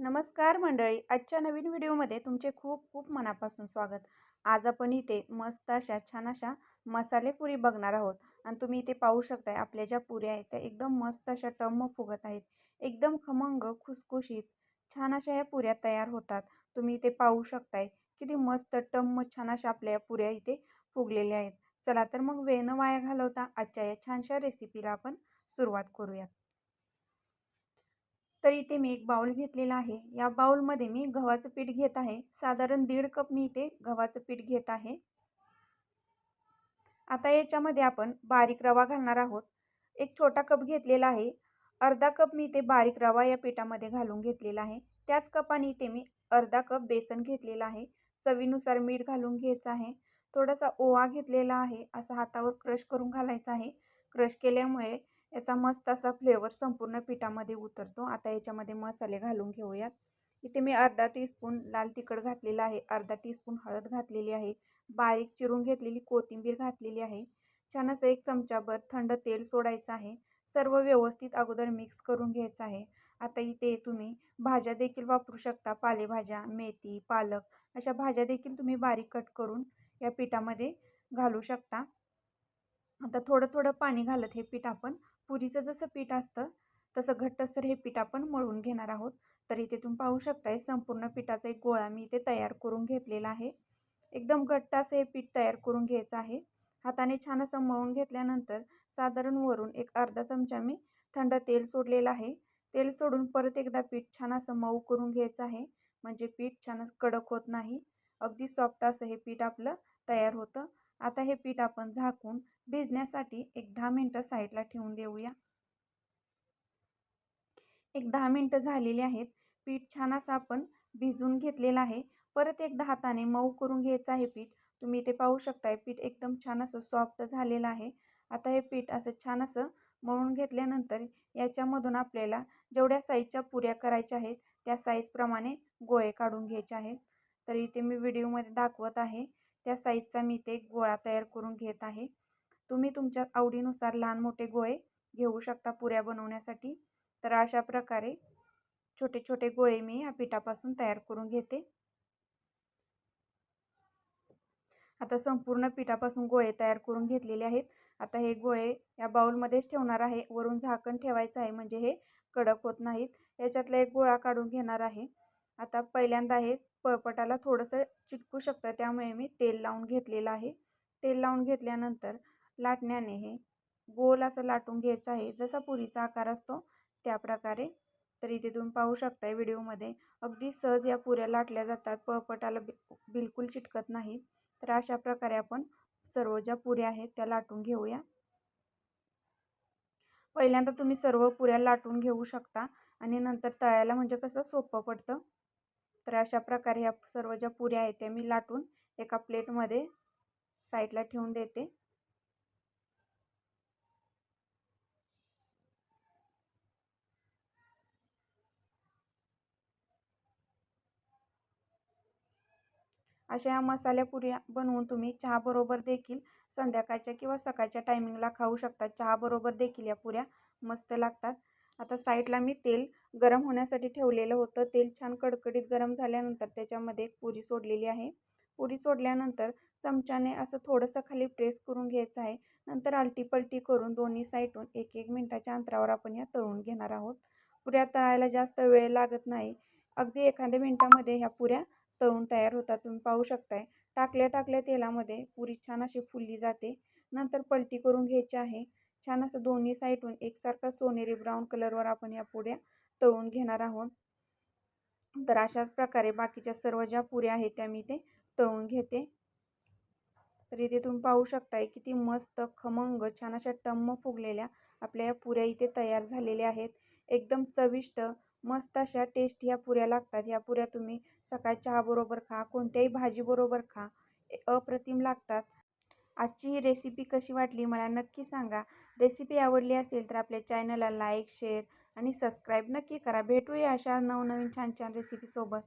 नमस्कार मंडळी. आजच्या नवीन व्हिडिओमध्ये तुमचे खूप खूप मनापासून स्वागत. आज आपण इथे मस्त अशा छान अशा मसाले पुरी बघणार आहोत. आणि तुम्ही इथे पाहू शकताय आपल्या ज्या पुऱ्या आहेत त्या एकदम मस्त अशा टम्म फुगत आहेत. एकदम खमंग खुसखुशीत छान अशा या पुऱ्या तयार होतात. तुम्ही इथे पाहू शकताय किती मस्त टम्म छान अशा आपल्या या पुऱ्या इथे फुगलेल्या आहेत. चला तर मग वेनं वाया घालवता आजच्या या छानशा रेसिपीला आपण सुरुवात करूयात. तर इथे मी एक बाउल घेतलेला आहे. या बाउलमध्ये मी गव्हाचं पीठ घेत आहे. साधारण दीड कप मी इथे गव्हाचं पीठ घेत आहे. आता याच्यामध्ये आपण बारीक रवा घालणार आहोत. एक छोटा कप घेतलेला आहे. अर्धा कप मी इथे बारीक रवा या पिठामध्ये घालून घेतलेला आहे. त्याच कपाने इथे मी अर्धा कप बेसन घेतलेला आहे. चवीनुसार मीठ घालून घ्यायचं आहे. थोडासा ओवा घेतलेला आहे. असा हातावर क्रश करून घालायचा आहे. क्रश केल्यामुळे याचा मस्त असा फ्लेवर संपूर्ण पिठामध्ये उतरतो. आता याच्यामध्ये मसाले घालून घेऊयात. इथे मी अर्धा टीस्पून लाल तिखट घातलेला आहे. अर्धा टीस्पून हळद घातलेली आहे. बारीक चिरून घेतलेली कोथिंबीर घातलेली आहे. छान असं एक चमचाभर थंड तेल सोडायचं आहे. सर्व व्यवस्थित अगोदर मिक्स करून घ्यायचं आहे. आता इथे तुम्ही भाज्या देखील वापरू शकता. पालेभाज्या मेथी पालक अशा भाज्या देखील तुम्ही बारीक कट करून या पिठामध्ये घालू शकता. आता थोडं थोडं पाणी घालत हे पीठ आपण. पुरीचं जसं पीठ असतं तसं घट्टसर हे पीठ आपण मळून घेणार आहोत. तर इथे तुम्ही पाहू शकताय संपूर्ण पिठाचा एक गोळा मी इथे तयार करून घेतलेला आहे. एकदम घट्ट असं हे पीठ तयार करून घ्यायचं आहे. हाताने छान असं मळून घेतल्यानंतर साधारण वरून एक अर्धा चमचा मी थंड तेल सोडलेलं आहे. तेल सोडून परत एकदा पीठ छान असं मऊ करून घ्यायचं आहे. म्हणजे पीठ छान कडक होत नाही. अगदी सॉफ्ट असं हे पीठ आपलं तयार होतं. आता हे पीठ आपण झाकून भिजण्यासाठी एक दहा मिनटं साईडला ठेवून देऊया. एक दहा मिनटं झालेली आहेत. पीठ छान असं आपण भिजून घेतलेलं आहे. परत एकदा हाताने मऊ करून घ्यायचं आहे पीठ. तुम्ही इथे पाहू शकताय पीठ एकदम छान असं सॉफ्ट झालेलं आहे. आता हे पीठ असं छान असं मळून घेतल्यानंतर याच्यामधून आपल्याला जेवढ्या साईजच्या पुऱ्या करायच्या आहेत त्या साईजप्रमाणे गोळे काढून घ्यायचे आहेत. तर इथे मी व्हिडिओमध्ये दाखवत आहे. त्या साईजचा मी ते गोळा तयार करून घेत आहे. तुम्ही तुमच्या आवडीनुसार लहान मोठे गोळे घेऊ शकता पुऱ्या बनवण्यासाठी. तर अशा प्रकारे छोटे छोटे गोळे मी या पिठापासून तयार करून घेते. आता संपूर्ण पिठापासून गोळे तयार करून घेतलेले आहेत. आता हे गोळे या बाउलमध्येच ठेवणार आहे. वरून झाकण ठेवायचं आहे. म्हणजे हे कडक होत नाहीत. याच्यातला एक गोळा काढून घेणार आहे. आता पहिल्यांदा हे पळपटाला थोडंसं चिटकू शकतं त्यामुळे मी तेल लावून घेतलेलं आहे. तेल लावून घेतल्यानंतर लाटण्याने हे गोल असं लाटून घ्यायचं आहे. जसा पुरीचा आकार असतो त्या प्रकारे तर इथे तुम्ही पाहू शकताय व्हिडिओमध्ये. अगदी सहज या पुऱ्या लाटल्या जातात. पळपटाला बि बिलकुल चिटकत नाही. तर अशा प्रकारे आपण सर्व ज्या पुऱ्या आहेत त्या लाटून घेऊया. पहिल्यांदा तुम्ही सर्व पुऱ्या लाटून घेऊ शकता आणि नंतर तळायला म्हणजे कसं सोपं पडतं? तर अशा प्रकारे ह्या सर्व ज्या पुऱ्या आहेत त्या मी लाटून एका प्लेटमध्ये साईडला ठेवून देते. अशा या मसाल्या पुऱ्या बनवून तुम्ही चहाबरोबर देखील संध्याकाळच्या किंवा सकाळच्या टायमिंगला खाऊ शकता. चहाबरोबर देखील या पुऱ्या मस्त लागतात. आता साईडला मी तेल गरम होण्यासाठी ठेवलेलं होतं. तेल छान कडकडीत गरम झाल्यानंतर त्याच्यामध्ये एक पुरी सोडलेली आहे. पुरी सोडल्यानंतर चमच्याने असं थोडंसं खाली प्रेस करून घ्यायचं आहे. नंतर आलटी पलटी करून दोन्ही साईडून एक एक मिनटाच्या अंतरावर आपण या तळून घेणार आहोत. पुऱ्या तळायला जास्त वेळ लागत नाही. अगदी एखाद्या मिनटामध्ये ह्या पुऱ्या तळून तयार होतात. तुम्ही पाहू शकताय. टाकल्या टाकल्या तेलामध्ये पुरी छान अशी फुलली जाते. नंतर पलटी करून घ्यायची आहे. छान असं दोन्ही साईडून एकसारखा सोनेरी ब्राऊन कलरवर आपण या पुऱ्या तळून घेणार आहोत. तर अशाच प्रकारे बाकीच्या सर्व ज्या पुऱ्या आहेत त्या मी ते तळून घेते. तर इथे तुम्ही पाहू शकताय किती मस्त खमंग छान अशा टम्म फुगलेल्या आपल्या या पुऱ्या इथे तयार झालेल्या आहेत. एकदम चविष्ट मस्त अशा टेस्ट ह्या पुऱ्या लागतात. ह्या पुऱ्या तुम्ही सकाळ चहाबरोबर खा कोणत्याही भाजीबरोबर खा अप्रतिम लागतात. आजची ही रेसिपी कशी वाटली मला नक्की सांगा. रेसिपी आवडली असेल तर आपल्या चॅनलला लाईक शेअर आणि सबस्क्राईब नक्की करा. भेटूया अशा नवनवीन छान छान रेसिपीसोबत